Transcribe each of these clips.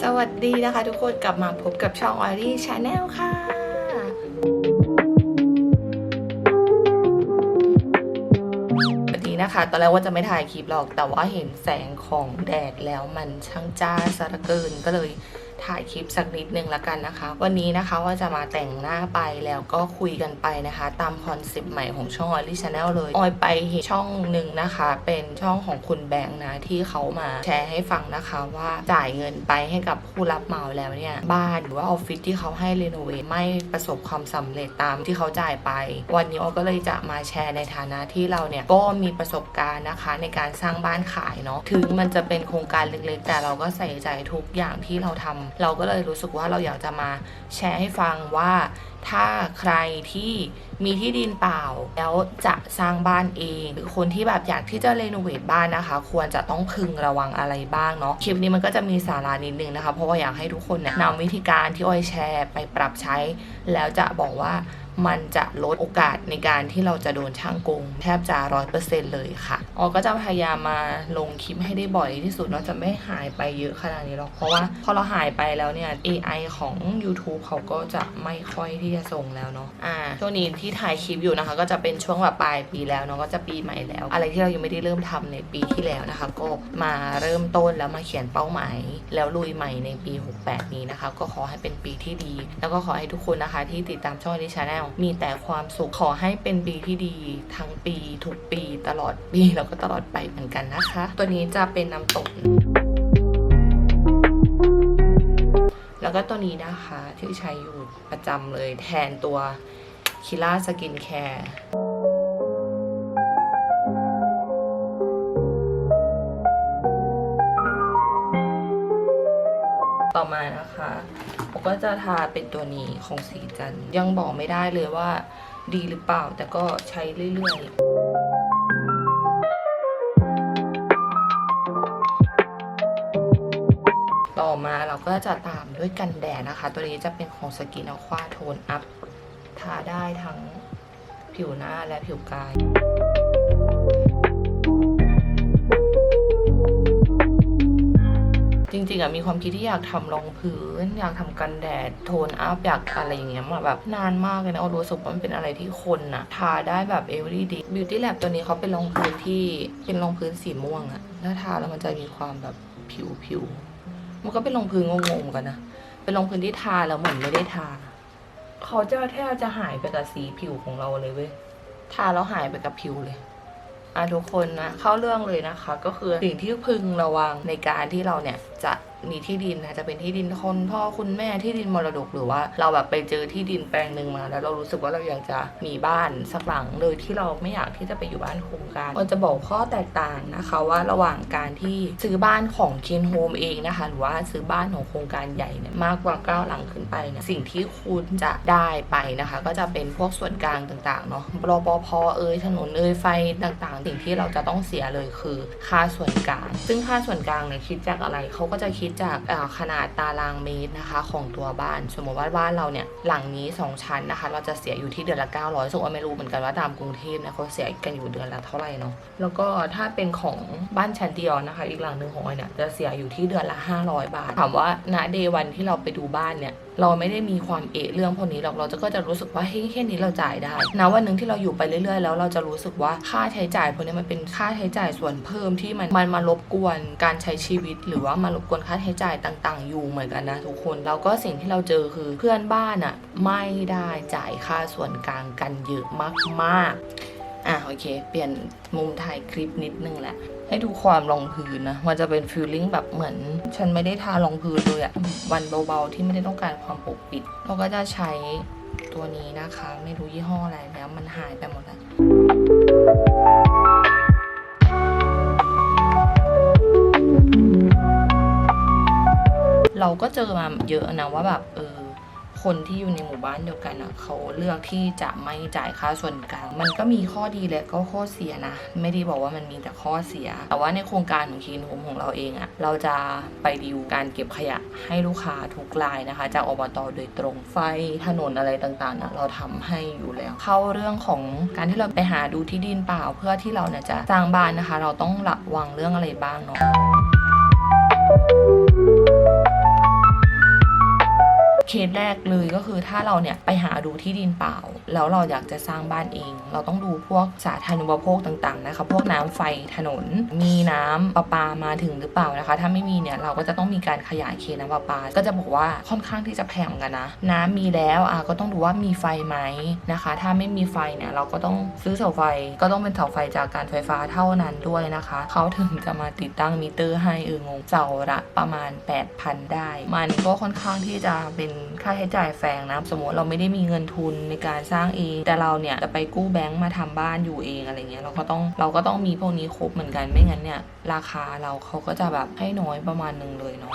สวัสดีนะคะทุกคนกลับมาพบกับช่องออรี่ชาแนลค่ะ วันนี้นะคะ ตอนแรกว่าจะไม่ถ่ายคลิปหรอก แต่ว่าเห็นแสงของแดดแล้วมันช่างจ้าซะเหลือเกินก็เลย ถ่ายคลิปสักนิดนึงละกันนะคะ วันนี้นะคะว่าจะมาแต่งหน้าไปแล้วก็คุยกันไปนะคะ ตามคอนเซปต์ใหม่ของช่อง o อรี่ชาแนลเลยออยไปเห็นช่องหนึ่งนะคะ เป็นช่องของคุณแบงค์นะที่เขามาแชร์ให้ฟังนะคะว่าจ่ายเงินไปให้กับผู้รับเหมาแล้วเนี่ย บ้านหรือว่าออฟฟิศที่เขาให้รีโนเวทไม่ประสบความสำเร็จตามที่เขาจ่ายไป วันนี้ออยก็เลยจะมาแชร์ในฐานะที่เราเนี่ยก็มีประสบการณ์นะคะ ในการสร้างบ้านขายเนาะถึงมันจะเป็นโครงการเล็กๆ แต่เราก็ใส่ใจทุกอย่างที่เราทำเราก็เลยรู้สึกว่าเราอยากจะมาแชร์ให้ฟังว่าถ้าใครที่มีที่ดินเปล่า แล้วจะสร้างบ้านเองหรือคนที่แบบอยากที่จะรีโนเวทบ้านนะคะ ควรจะต้องพึงระวังอะไรบ้างเนาะคลิปนี้มันก็จะมีสาระนิดนึงนะคะ เพราะว่าอยากให้ทุกคนเนี่ยนำวิธีการที่อ้อยแชร์ไปปรับใช้ แล้วจะบอกว่ามันจะลดโอกาสในการที่เราจะโดนช่างโกงแทบจะร้อยเปอร์เซ็นเลยค่ะออก็จะพยายามมาลงคลิปให้ได้บ่อยที่สุดเนาะจะไม่หายไปเยอะขนาดนี้หรอก เพราะว่าพอเราหายไปแล้วเนี่ย AI ของ YouTube เขาก็จะไม่ค่อยที่จะส่งแล้วเนาะ อ่า ช่วงนี้ที่ถ่ายคลิปอยู่นะคะ ก็จะเป็นช่วงแบบปลายปีแล้วเนาะ ก็จะปีใหม่แล้ว อะไรที่เรายังไม่ได้เริ่มทำในปีที่แล้วนะคะ ก็มาเริ่มต้นแล้วมาเขียนเป้าหมาย แล้วลุยใหม่ในปี 68 นี้นะคะ ก็ขอให้เป็นปีที่ดี แล้วก็ขอให้ทุกคนนะคะ ที่ติดตามช่องดิชาแนลมีแต่ความสุข ขอให้เป็นปีที่ดี ทั้งปีทุกปีตลอดปีแล้วก็ตลอดไปเหมือนกันนะคะ ตัวนี้จะเป็นน้ำตก แล้วก็ตัวนี้นะคะที่ใช้อยู่ประจำเลยแทนตัวคิล่าสกินแคร์ต่อมานะคะผมก็จะทาเป็นตัวนี้ของสีจันยังบอกไม่ได้เลยว่าดีหรือเปล่าแต่ก็ใช้เรื่อยๆ ต่อมาเราก็จะตามด้วยกันแดดนะคะ ตัวนี้จะเป็นของสกินอควาโทนอัพทาได้ทั้งผิวหน้าและผิวกาย จริงๆอะมีความคิดที่อยากทำรองพื้น อยากทำกันแดดโทนอัพอยากอะไรอย่างเงี้ยมาแบบนานมากเลยนะเอารู้สึกว่ามันเป็นอะไรที่คนอะทาได้แบบ everyday beauty lab ตัวนี้เขาเป็นรองพื้นที่เป็นรองพื้นสีม่วงอะถ้าทาแล้วมันจะมีความแบบผิวผิว มันก็เป็นรองพื้นงงๆกันนะเป็นรองพื้นที่ทาแล้วเหมือนไม่ได้ทาเขาจะแทบจะหายไปกับสีผิวของเราเลยเว้ยทาแล้วหายไปกับผิวเลยอะทุกคนนะเข้าเรื่องเลยนะคะ ก็คือสิ่งที่พึงระวังในการที่เราเนี่ยจะ มีที่ดินนะจะเป็นที่ดินคนพ่อคุณแม่ที่ดินมรดกหรือว่า เราแบบไปเจอที่ดินแปลงหนึ่งมา แล้วเรารู้สึกว่าเราอยากจะมีบ้านสักหลังเลยที่เราไม่อยากที่จะไปอยู่บ้านโครงการมันจะบอกข้อแตกต่างนะคะว่าระหว่างการที่ซื้อบ้านของเคนโฮมเองนะคะ หรือว่าซื้อบ้านของโครงการใหญ่เนี่ยมากกว่าเก้าหลังขึ้นไปเนี่ยสิ่งที่คุณจะได้ไปนะคะ ก็จะเป็นพวกส่วนกลางต่างๆเนาะรปภเอ่ยถนนเอ่ยไฟต่างๆ สิ่งที่เราจะต้องเสียเลยคือค่าส่วนกลาง ซึ่งค่าส่วนกลางเนี่ยคิดจากอะไรเขาก็จะคิดจากขนาดตารางเมตรนะคะ ของตัวบ้าน สมมติว่าบ้านเราเนี่ยหลังนี้ 2 ชั้นนะคะ เราจะเสียอยู่ที่เดือนละ 900ซึ่งว่าไม่รู้เหมือนกันว่าตามกรุงเทพเนี่ยเขาเสียกันอยู่เดือนละเท่าไหร่เนาะแล้วก็ถ้าเป็นของบ้านชั้นเดียวนะคะ อีกหลังหนึ่งของออยเนี่ยจะเสียอยู่ที่เดือนละ 500 บาท ถามว่าณเดวันที่เราไปดูบ้านเนี่ย เราไม่ได้มีความเอะเรื่องพวกนี้หรอกเราจะก็จะรู้สึกว่าเฮ้ยแค่นี้เราจ่ายได้นะวันหนึ่งที่เราอยู่ไปเรื่อยๆ แล้วเราจะรู้สึกว่าค่าใช้จ่ายพวกนี้มันเป็นค่าใช้จ่ายส่วนเพิ่มที่มันมันมารบกวนการใช้ชีวิต หรือว่ามารบกวนค่าใช้จ่ายต่าง ๆ อยู่เหมือนกันนะทุกคนแล้วก็สิ่งที่เราเจอคือเพื่อนบ้านอะ่ะไม่ได้จ่ายค่าส่วนกลางกันเยอะมากๆอะโอเค เปลี่ยนมุมถ่ายคลิปนิดนึงแหละ ให้ดูความรองพื้นนะ มันจะเป็นฟีลลิ่งแบบเหมือน ฉันไม่ได้ทารองพื้นเลยอะวันเบาๆที่ไม่ได้ต้องการความปกปิด เราก็จะใช้ตัวนี้นะคะ ไม่รู้ยี่ห้ออะไรแล้วมันหายไปหมดแล้วเราก็เจอมาเยอะนะว่าแบบเออ คนที่อยู่ในหมู่บ้านเดียวกันอะเขาเลือกที่จะไม่จ่ายค่าส่วนกลางมันก็มีข้อดีและก็ข้อเสียนะ ไม่ได้บอกว่ามันมีแต่ข้อเสีย แต่ว่าในโครงการของคีนโฮมของเราเองอะเราจะไปดีลการเก็บขยะให้ลูกค้าทุกรายนะคะ จากอบตโดยตรงไฟถนนอะไรต่างๆนะเราทำให้อยู่แล้ว เข้าเรื่องของการที่เราไปหาดูที่ดินเปล่า เพื่อที่เราเนี่ยจะสร้างบ้านนะคะ เราต้องระวังเรื่องอะไรบ้างเนาะ เคสแรกเลยก็คือถ้าเราเนี่ยไปหาดูที่ดินเปล่า แล้วเราอยากจะสร้างบ้านเอง เราต้องดูพวกสาธารณูปโภคต่างๆนะคะพวกน้ำไฟถนน มีน้ำประปามาถึงหรือเปล่านะคะ ถ้าไม่มีเนี่ยเราก็จะต้องมีการขยายเขตน้ำประปา ก็จะบอกว่าค่อนข้างที่จะแพงกันนะ น้ำมีแล้วอะก็ต้องดูว่ามีไฟไหมนะคะ ถ้าไม่มีไฟเนี่ยเราก็ต้องซื้อเสาไฟ ก็ต้องเป็นเสาไฟจากการไฟฟ้าเท่านั้นด้วยนะคะ เขาถึงจะมาติดตั้งมิเตอร์ให้เอองงเสาละประมาณ 8,000 ได้ มันก็ค่อนข้างที่จะเป็นค่าใช้จ่ายแฝงนะ สมมติเราไม่ได้มีเงินทุนในการสร้างเอง แต่เราเนี่ยจะไปกู้แบงก์มาทำบ้านอยู่เองอะไรเงี้ยเราก็ต้องเราก็ต้องมีพวกนี้ครบเหมือนกันไม่งั้นเนี่ยราคาเราเขาก็จะแบบให้น้อยประมาณหนึ่งเลยเนาะ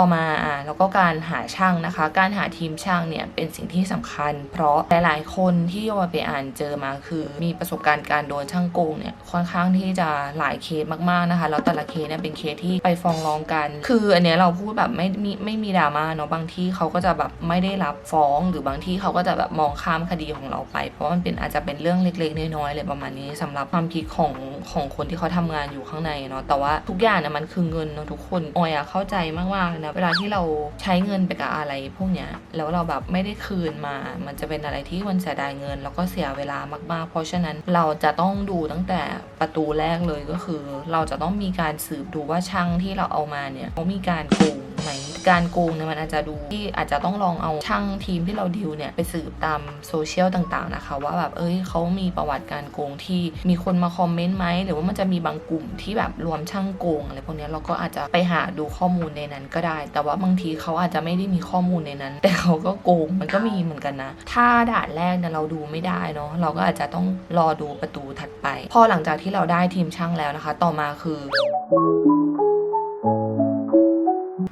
ต่อมาอะแล้วก็การหาช่างนะคะ การหาทีมช่างเนี่ยเป็นสิ่งที่สำคัญ เพราะหลายๆ คนที่โยไปอ่านเจอมาคือ มีประสบการณ์การโดนช่างโกงเนี่ยค่อนข้างที่จะหลายเคสมากๆนะคะแล้วแต่ละเคสเนี่ยเป็นเคสที่ไปฟ้องร้องกัน คืออันเนี้ยเราพูดแบบไม่มีไม่มีดราม่าเนาะบางที่เขาก็จะแบบไม่ได้รับฟ้องหรือบางที่เขาก็จะแบบมองข้ามคดีของเราไป เพราะมันเป็นอาจจะเป็นเรื่องเล็กๆน้อยๆเลยประมาณนี้สำหรับความคิดของของคนที่เขาทำงานอยู่ข้างในเนาะแต่ว่าทุกอย่างเนี่ยมันคือเงินเนาะทุกคนออยอะเข้าใจมากๆนะเวลาที่เราใช้เงินไปกับอะไรพวกเนี้ยแล้วเราแบบไม่ได้คืนมา มันจะเป็นอะไรที่มันเสียดายเงิน แล้วก็เสียเวลามากๆ เพราะฉะนั้นเราจะต้องดูตั้งแต่ประตูแรกเลยก็คือ เราจะต้องมีการสืบดูว่าช่างที่เราเอามาเนี่ยเขามีการโกงไหมการโกงเนี่ยมันอาจจะดูที่อาจจะต้องลองเอาช่างทีมที่เราดิวเนี่ยไปสืบตามโซเชียลต่างๆนะคะ ว่าแบบเอ้ยเขามีประวัติการโกงที่มีคนมาคอมเมนต์ไหมหรือว่ามันจะมีบางกลุ่มที่แบบรวมช่างโกงอะไรพวกนี้เราก็อาจจะไปหาดูข้อมูลในนั้นก็ได้แต่ว่าบางทีเขาอาจจะไม่ได้มีข้อมูลในนั้น แต่เขาก็โกงมันก็มีเหมือนกันนะ ถ้าด่านแรกเนี่ยเราดูไม่ได้เนาะเราก็อาจจะต้องรอดูประตูถัดไป พอหลังจากที่เราได้ทีมช่างแล้วนะคะ ต่อมาคือ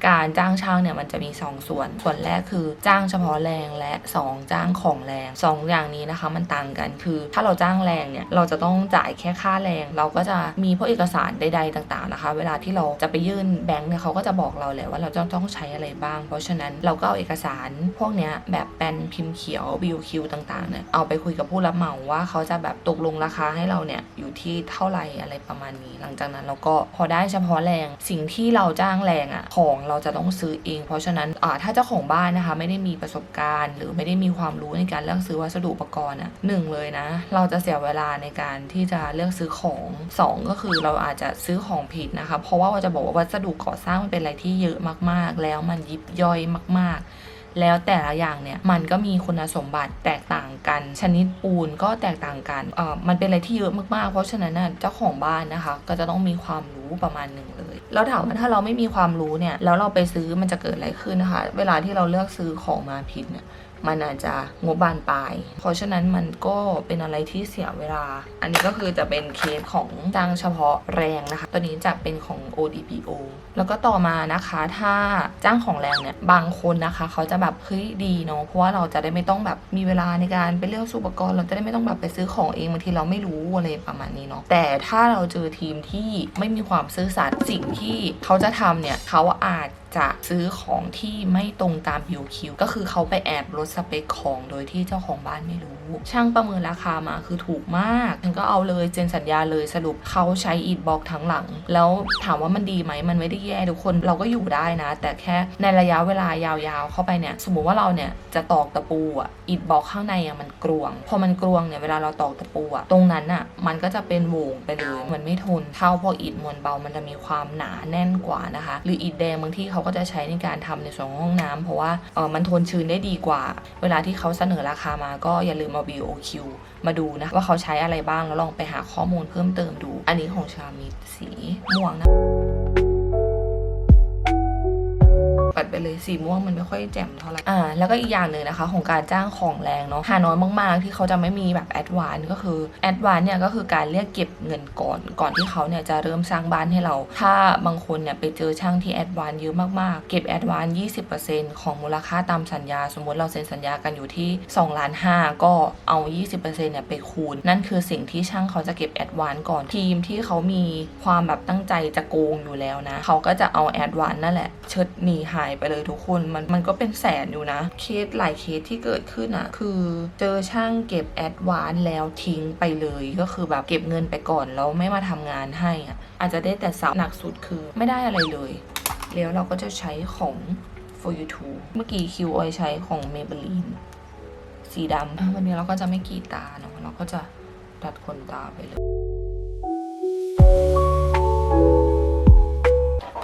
การจ้างช่างเนี่ยมันจะมี 2 ส่วน ส่วนแรกคือจ้างเฉพาะแรงและ 2 จ้างของแรง 2 อย่างนี้นะคะ มันต่างกันคือ ถ้าเราจ้างแรงเนี่ยเราจะต้องจ่ายแค่ค่าแรง เราก็จะมีพวกเอกสารใด ๆ ต่าง ๆนะคะ เวลาที่เราจะไปยื่นแบงค์เนี่ยเขาก็จะบอกเราแหละว่าเราจะต้องใช้อะไรบ้าง เพราะฉะนั้นเราก็เอาเอกสารพวกเนี้ยแบบแปนพิมพ์เขียว BOQ ต่างๆเนี่ยเอาไปคุยกับผู้รับเหมาว่าเขาจะแบบตกลงราคาให้เราเนี่ยอยู่ที่เท่าไหร่อะไรประมาณนี้ หลังจากนั้นเราก็พอได้เฉพาะแรงสิ่งที่เราจ้างแรงอะของเราจะต้องซื้อเอง เพราะฉะนั้นถ้าเจ้าของบ้านนะคะไม่ได้มีประสบการณ์ หรือไม่ได้มีความรู้ในการเลือกซื้อวัสดุอุปกรณ์อะหนึ่งเลยนะ เราจะเสียเวลาในการที่จะเลือกซื้อของสองก็คือเราอาจจะซื้อของผิดนะคะ เพราะว่าเราจะบอกว่าวัสดุก่อสร้างมันเป็นอะไรที่เยอะมากๆ แล้วมันยิบย่อยมาก ๆ แล้วแต่ละอย่างเนี่ยมันก็มีคุณสมบัติแตกต่างกัน ชนิดปูนก็แตกต่างกันเอ่อมันเป็นอะไรที่เยอะมากๆ เพราะฉะนั้นเจ้าของบ้านนะคะ ก็จะต้องมีความรู้ประมาณหนึ่งเลยแล้วถามว่าถ้าเราไม่มีความรู้เนี่ยแล้วเราไปซื้อมันจะเกิดอะไรขึ้นนะคะ เวลาที่เราเลือกซื้อของมาผิดเนี่ย มันอาจจะงบบานปลาย เพราะฉะนั้นมันก็เป็นอะไรที่เสียเวลา อันนี้ก็คือจะเป็นเคสของจ้างเฉพาะแรงนะคะ ตัวนี้จะเป็นของ ODPO แล้วก็ต่อมานะคะ ถ้าจ้างของแรงเนี่ย บางคนนะคะ เขาจะแบบเฮ้ยดีเนาะ เพราะว่าเราจะได้ไม่ต้องแบบมีเวลาในการไปเลือกอุปกรณ์ เราจะได้ไม่ต้องแบบไปซื้อของเองบางทีเราไม่รู้อะไรประมาณนี้เนาะ แต่ถ้าเราเจอทีมที่ไม่มีความซื่อสัตย์สิ่งที่เขาจะทำเนี่ยเขาอาจจะซื้อของที่ไม่ตรงตาม BOQ ก็คือเขาไปแอบลดสเปคของโดยที่เจ้าของบ้านไม่รู้ ช่างประเมินราคามาคือถูกมากฉันก็เอาเลยเซ็นสัญญาเลยสรุปเขาใช้อีทบ็อกทั้งหลัง แล้วถามว่ามันดีไหมมันไม่ได้แย่ทุกคนเราก็อยู่ได้นะ แต่แค่ในระยะเวลายาวๆ เข้าไปเนี่ย สมมุติว่าเราเนี่ยจะตอกตะปูอะอีทบ็อกข้างในอะมันกรวง พอมันกรวงเนี่ยเวลาเราตอกตะปูอะตรงนั้นอะมันก็จะเป็นโหวงไปเลยมันไม่ทนเท่าพวกอิฐมวลเบามันจะมีความหนาแน่นกว่านะคะ หรืออิฐแดงบางที่เขาาก็จะใช้ในการทำในส่วนของห้องน้ำเพราะว่าเออมันทนชื้นได้ดีกว่า เวลาที่เขาเสนอราคามาก็อย่าลืมเอา BOQ มาดูนะ ว่าเขาใช้อะไรบ้างแล้วลองไปหาข้อมูลเพิ่มเติมดู อันนี้ของชามิดสีม่วงนะัดไปเลยสีม่วงมันไม่ค่อยแจ่มเท่าไหร่อ่าแล้วก็อีกอย่างหนึ่งนะคะ ของการจ้างของแรงเนาะหาน้อยมากๆ ที่เขาจะไม่มีแบบแอดวานก็คือแอดวานเนี่ยก็คือการเรียกเก็บเงินก่อนก่อนที่เขาเนี่ยจะเริ่มสร้างบ้านให้เรา ถ้าบางคนเนี่ยไปเจอช่างที่แอดวานเยอะมากๆ เก็บแอดวาน20%ของมูลค่าตามสัญญา สมมติเราเซ็นสัญญากันอยู่ที่2ล้าน5ก็เอา 20%เนี่ยไปคูณ นั่นคือสิ่งที่ช่างเขาจะเก็บแอดวานก่อนทีมที่เขามีความแบบตั้งใจจะโกงอยู่แล้วนะ เขาก็จะเอาแอดวานนั่นแหละเชิดหนีหายไปเลยทุกคนมันมันก็เป็นแสนอยู่นะ เคสหลายเคสที่เกิดขึ้นอะคือเจอช่างเก็บแอดวานแล้วทิ้งไปเลยก็คือแบบเก็บเงินไปก่อนแล้วไม่มาทำงานให้อะอาจจะได้แต่สับหนักสุดคือไม่ได้อะไรเลย แล้วเราก็จะใช้ของ for you too เมื่อกี้คิวออยใช้ของ Maybelline สีดำวันนี้เราก็จะไม่กรีดตาเนาะเราก็จะดัดขนตาไปเลย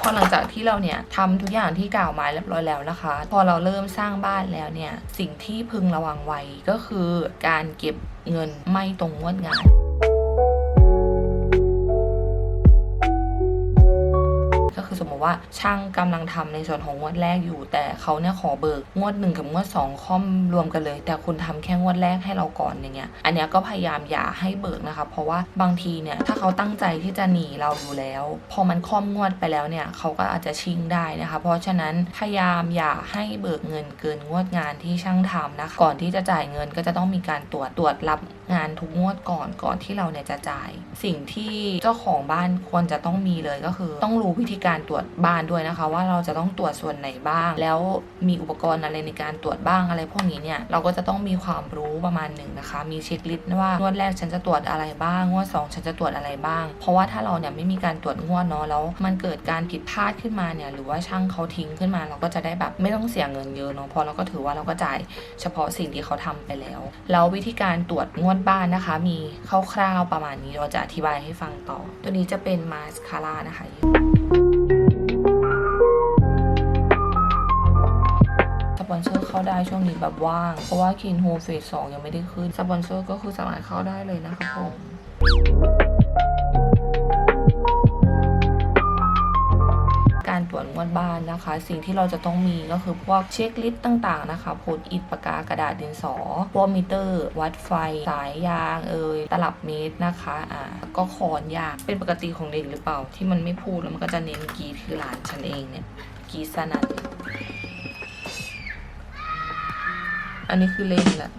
พอหลังจากที่เราเนี่ยทำทุกอย่างที่กล่าวมาเรียบร้อยแล้วนะคะ พอเราเริ่มสร้างบ้านแล้วเนี่ยสิ่งที่พึงระวังไว้ก็คือการเก็บเงินไม่ตรงงวดงาน ว่าช่างกำลังทำในส่วนของงวดแรกอยู่ แต่เขาเนี่ยขอเบิกงวดหนึ่งกับงวดสองค่อมรวมกันเลย แต่คุณทำแค่งวดแรกให้เราก่อนอย่างเงี้ยอันเนี้ยก็พยายามอย่าให้เบิกนะคะ เพราะว่าบางทีเนี่ยถ้าเขาตั้งใจที่จะหนีเราอยู่แล้ว พอมันค่อมงวดไปแล้วเนี่ยเขาก็อาจจะชิงได้นะคะ เพราะฉะนั้นพยายามอย่าให้เบิกเงินเกินงวดงานที่ช่างทำนะคะก่อนที่จะจ่ายเงินก็จะต้องมีการตรวจตรวจรับงานทุกงวดก่อนก่อนที่เราเนี่ยจะจ่าย สิ่งที่เจ้าของบ้านควรจะต้องมีเลยก็คือ ต้องรู้วิธีการตรวจบ้านด้วยนะคะ ว่าเราจะต้องตรวจส่วนไหนบ้าง แล้วมีอุปกรณ์อะไรในการตรวจบ้างอะไรพวกนี้เนี่ยเราก็จะต้องมีความรู้ประมาณหนึ่งนะคะ มีเช็คลิสต์ว่างวดแรกฉันจะตรวจอะไรบ้างงวดสองฉันจะตรวจอะไรบ้าง เพราะว่าถ้าเราเนี่ยไม่มีการตรวจงวดเนาะแล้วมันเกิดการผิดพลาดขึ้นมาเนี่ยหรือว่าช่างเขาทิ้งขึ้นมา เราก็จะได้แบบไม่ต้องเสียเงินเยอะเนาะเพราะเราก็ถือว่าเราก็จ่ายเฉพาะสิ่งที่เขาทำไปแล้วแล้ววิธีการตรวจงวดบ้านนะคะ มีคร่าวๆประมาณนี้เราจะอธิบายให้ฟังต่อ ตัวนี้จะเป็นมาสคาร่านะคะสปอนเซอร์เข้าได้ช่วงนี้แบบว่าง เพราะว่าคินโฮเฟสสองยังไม่ได้ขึ้น สปอนเซอร์ก็คือสามารถเข้าได้เลยนะคะผม บ้านนะคะ สิ่งที่เราจะต้องมีก็คือพวกเช็คลิสต์ต่างๆนะคะโพสต์อิทปากกากระดาษดินสอพวอมิเตอร์ วัดไฟ สายยางเอ่ยตลับเมตรนะคะอ่าก็คอนยางเป็นปกติของเด็กหรือเปล่า ที่มันไม่พูดแล้วมันก็จะเน้นกีดคือหลานฉันเองเนี่ยกีสนันอันนี้คือเล่นแหละ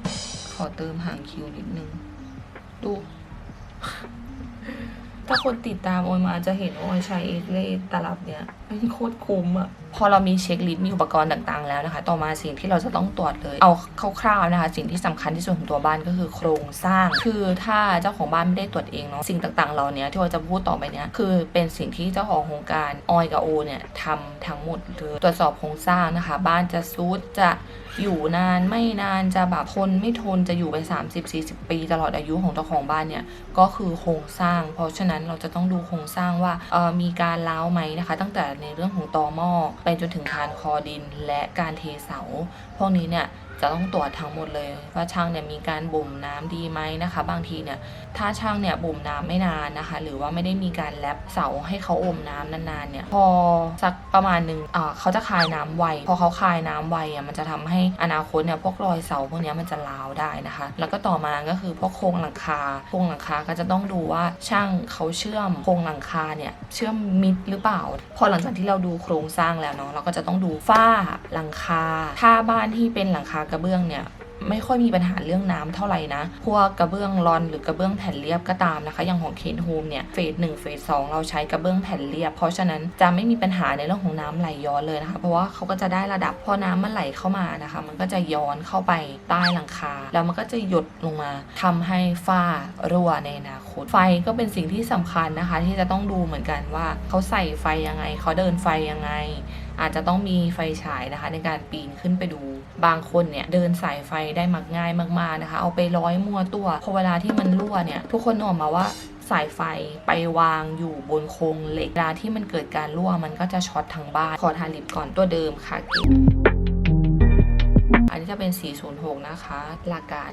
ขอเติมหางคิวนิดนึง ดู ถ้าคนติดตามโอยมาจะเห็นว่าโอยใช้เอ็กเลตลับเนี้ย มันโคตรคุ้มอะพอเรามีเช็คลิสต์มีอุปกรณ์ต่างๆแล้วนะคะ ต่อมาสิ่งที่เราจะต้องตรวจเลย เอาคร่าวๆนะคะ สิ่งที่สำคัญที่สุดของตัวบ้านก็คือโครงสร้าง คือถ้าเจ้าของบ้านไม่ได้ตรวจเองเนาะสิ่งต่างๆเราเนี้ยที่เราจะพูดต่อไปเนี้ยคือเป็นสิ่งที่เจ้าของโครงการออยกับโอเนี่ยทำทั้งหมดเลยตรวจสอบโครงสร้างนะคะ บ้านจะซูดจะอยู่นานไม่นานจะแบบทนไม่ทนจะอยู่ไป 30-40 ปีตลอดอายุของเจ้าของบ้านเนี่ยก็คือโครงสร้าง เพราะฉะนั้นเราจะต้องดูโครงสร้างว่าเออมีการเล้าไหมนะคะ ตั้งแต่ในเรื่องของตอหม้อไปจนถึงคานคอดินและการเทเสา พวกนี้เนี่ย จะต้องตรวจทั้งหมดเลย ว่าช่างเนี่ยมีการบ่มน้ำดีไหมนะคะ บางทีเนี่ยถ้าช่างเนี่ยบ่มน้ำไม่นานนะคะ หรือว่าไม่ได้มีการแลบเสาให้เขาอมน้ำนานๆเนี่ยพอสักประมาณหนึ่งอ่าเขาจะคายน้ำไวพอเขาคายน้ำไวอะมันจะทำให้อนาคตเนี่ยพวกรอยเสาพวกนี้มันจะร้าวได้นะคะ แล้วก็ต่อมาก็คือพวกโครงหลังคาโครงหลังคาก็จะต้องดูว่าช่างเขาเชื่อมโครงหลังคาเนี่ยเชื่อมมิดหรือเปล่า พอหลังจากที่เราดูโครงสร้างแล้วเนาะเราก็จะต้องดูฝ้าหลังคา ถ้าบ้านที่เป็นหลังคากระเบื้องเนี่ยไม่ค่อยมีปัญหาเรื่องน้ำเท่าไหร่นะ พวกกระเบื้องรอนหรือกระเบื้องแผ่นเรียบก็ตามนะคะ อย่างของเคนโฮมเนี่ย เฟสหนึ่งเฟสสองเราใช้กระเบื้องแผ่นเรียบ เพราะฉะนั้นจะไม่มีปัญหาในเรื่องของน้ำไหลย้อนเลยนะคะ เพราะว่าเขาก็จะได้ระดับพอน้ำมันไหลเข้ามานะคะ มันก็จะย้อนเข้าไปใต้หลังคา แล้วมันก็จะหยดลงมาทำให้ฝ้ารั่วในอนาคต ไฟก็เป็นสิ่งที่สำคัญนะคะ ที่จะต้องดูเหมือนกันว่าเขาใส่ไฟยังไงเขาเดินไฟยังไง อาจจะต้องมีไฟฉายนะคะ ในการปีนขึ้นไปดู บางคนเนี่ยเดินสายไฟได้มักง่ายมากๆนะคะ เอาไปร้อยมั่วตัวพอเวลาที่มันรั่วเนี่ย ทุกคนนึกออกมาว่าสายไฟไปวางอยู่บนโครงเหล็กเวลาที่มันเกิดการรั่วมันก็จะช็อตทั้งบ้าน ขอทาลิปก่อนตัวเดิมค่ะเก็บอันนี้จะเป็น 406 นะคะหลักการ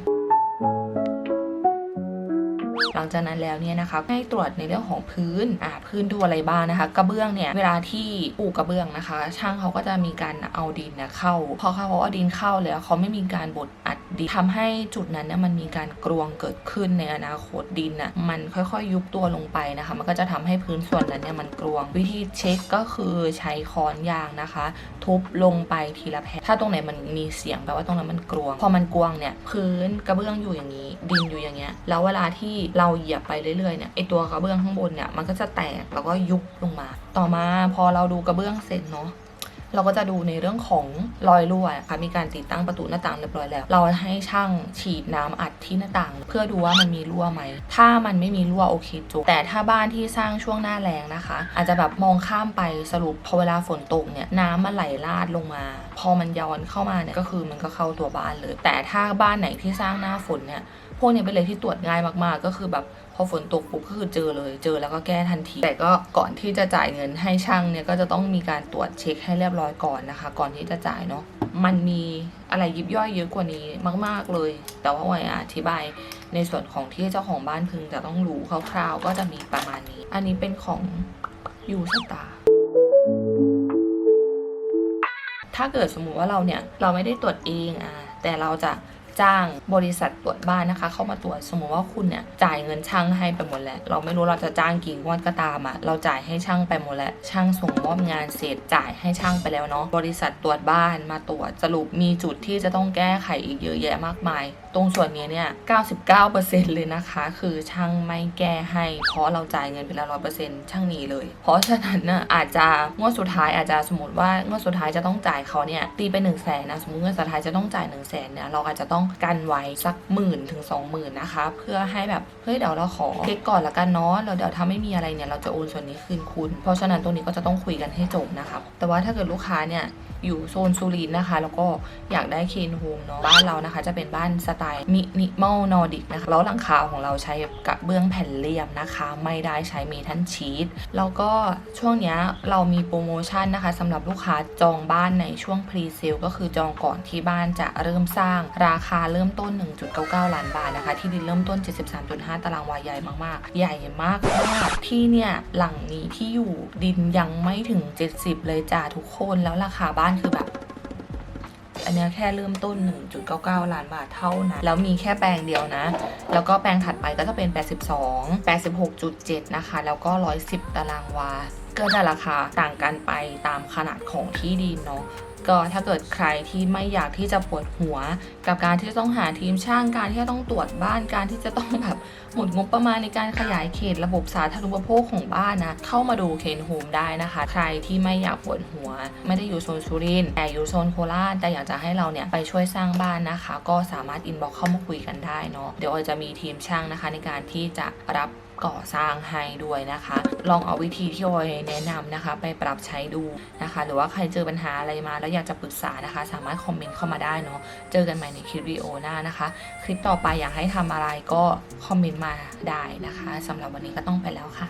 หลังจากนั้นแล้วเนี่ยนะคะให้ตรวจในเรื่องของพื้นอ่าพื้นดูอะไรบ้างนะคะ กระเบื้องเนี่ยเวลาที่ปูกระเบื้องนะคะ ช่างเขาก็จะมีการเอาดินเนี่ยเข้า พอเขาเอาดินเข้าแล้วเขาไม่มีการบดอัด ดินทำให้จุดนั้นเนี่ยมันมีการกรวงเกิดขึ้นในอนาคตดินน่ะมันค่อยๆ ยุบตัวลงไปนะคะ มันก็จะทำให้พื้นส่วนนั้นเนี่ยมันกรวง วิธีเช็คก็คือใช้ค้อนยางนะคะ ทุบลงไปทีละแผ่นถ้าตรงไหนมันมีเสียงแปลว่าตรงนั้นมันกรวง พอมันกรวงเนี่ยพื้นกระเบื้องอยู่อย่างนี้ ดินอยู่อย่างเงี้ยแล้วเวลาที่เราเหยียบไปเรื่อยๆเนี่ยไอตัวกระเบื้องข้างบนเนี่ยมันก็จะแตกแล้วก็ยุบลงมา ต่อมาพอเราดูกระเบื้องเสร็จเนาะ เราก็จะดูในเรื่องของรอยรั่วนะคะมีการติดตั้งประตูหน้าต่างเรียบร้อยแล้ว เราให้ช่างฉีดน้ำอัดที่หน้าต่าง เพื่อดูว่ามันมีรั่วไหม ถ้ามันไม่มีรั่วโอเคจบแต่ถ้าบ้านที่สร้างช่วงหน้าแรงนะคะ อาจจะแบบมองข้ามไปสรุปพอเวลาฝนตกเนี่ยน้ำมันไหลลาดลงมา พอมันย้อนเข้ามาเนี่ยก็คือมันก็เข้าตัวบ้านเลย แต่ถ้าบ้านไหนที่สร้างหน้าฝนเนี่ย วกเนี้ยเป็นเลยที่ตรวจง่ายมากๆ ก็คือแบบพอฝนตกปุ๊บก็คือเจอเลย เจอแล้วก็แก้ทันที แต่ก็ก่อนที่จะจ่ายเงินให้ช่างเนี่ยก็จะต้องมีการตรวจเช็คให้เรียบร้อยก่อนนะคะ ก่อนที่จะจ่ายเนาะ มันมีอะไรยิบย่อยเยอะกว่านี้มาก ๆเลย แต่ว่าไวัยอธิบายในส่วนของที่เจ้าของบ้านพึงจะต้องรู้คร่าวๆ ก็จะมีประมาณนี้ อันนี้เป็นของยูสตาถ้าเกิดสมมุติว่าเราเนี่ยเราไม่ได้ตรวจเองอะแต่เราจะ จ้างบริษัทตรวจบ้านนะคะ เข้ามาตรวจสมมติว่าคุณเนี่ยจ่ายเงินช่างให้ไปหมดแล้ว เราไม่รู้เราจะจ้างกี่งวดก็ตามอะเราจ่ายให้ช่างไปหมดแล้ว ช่างส่งมอบงานเสร็จจ่ายให้ช่างไปแล้วเนาะบริษัทตรวจบ้านมาตรวจสรุปมีจุดที่จะต้องแก้ไขอีกเยอะแยะมากมาย ตรงส่วนนี้เนี่ย 99%เลยนะคะ คือช่างไม่แก้ให้ เพราะเราจ่ายเงินไปแล้ว100%ช่างหนีเลย เพราะฉะนั้นน่ะอาจจะงวดสุดท้ายอาจจะสมมติว่างวดสุดท้ายจะต้องจ่ายเขาเนี่ยตีไป1นึ่งแสนนะสมมติงวดสุดท้ายจะต้องจ่าย1นึ่งแสนเนี่ยเราอาจจะต้องกันไว้สักหมื่นถึงสองหมื่นนะคะ เพื่อให้แบบเฮ้ยเดี๋ยวเราขอเช็คก่อนละกันเนาะแล้วเดี๋ยวถ้าไม่มีอะไรเนี่ยเราจะโอนส่วนนี้คืนคุณ เพราะฉะนั้นตรงนี้ก็จะต้องคุยกันให้จบนะคะแต่ว่าถ้าเกิดลูกค้าเนี่ยอยู่โซนสุรินนะคะ แล้วก็อยากได้เคนโฮมเนาะบ้านเรานะคะ จะเป็นบ้านสไตล์มินิมอลนอร์ดิกนะคะแล้วหลังคาของเราใช้กับเบื้องแผ่นเรียบนะคะ ไม่ได้ใช้เมทัลชีตแล้วก็ช่วงนี้เรามีโปรโมชั่นนะคะสำหรับลูกค้าจองบ้านในช่วงพรีเซลก็คือจองก่อนที่บ้านจะเริ่มสร้างราคาาเริ่มต้น 1.99 ล้านบาทนะคะ ที่ดินเริ่มต้น 73.5 ตารางวาใหญ่มากๆ ใหญ่มากมากที่เนี่ยหลังนี้ที่อยู่ดินยังไม่ถึง 70 เลยจ้าทุกคนแล้วราคาบ้านคือแบบอันเนี้ยแค่เริ่มต้น 1.99 ล้านบาทเท่านั้นแล้วมีแค่แปลงเดียวนะ แล้วก็แปลงถัดไปก็จะเป็น 82 86.7 นะคะ แล้วก็ 110 ตารางวา ก็จะราคาต่างกันไปตามขนาดของที่ดินเนาะ ก็ถ้าเกิดใครที่ไม่อยากที่จะปวดหัว กับการที่จะต้องหาทีมช่างการที่จะต้องตรวจบ้านการที่จะต้องแบบหมดงบประมาณในการขยายเขตระบบสาธารณูปโภคของบ้านนะเข้ามาดูเคนโฮมได้นะคะ ใครที่ไม่อยากปวดหัว ไม่ได้อยู่โซนสุรินแต่อยู่โซนโคราชแต่อยากจะให้เราเนี่ยไปช่วยสร้างบ้านนะคะ ก็สามารถอินบ็อกเข้ามาคุยกันได้เนาะเดี๋ยวออยจะมีทีมช่างนะคะในการที่จะรับ ก่อสร้างให้ด้วยนะคะ ลองเอาวิธีที่ออยแนะนำนะคะ ไปปรับใช้ดูนะคะ หรือว่าใครเจอปัญหาอะไรมาแล้วอยากจะปรึกษานะคะ สามารถคอมเมนต์เข้ามาได้เนาะเจอกันใหม่ในคลิปวิดีโอหน้านะคะ คลิปต่อไปอยากให้ทำอะไรก็คอมเมนต์มาได้นะคะสำหรับวันนี้ก็ต้องไปแล้วค่ะ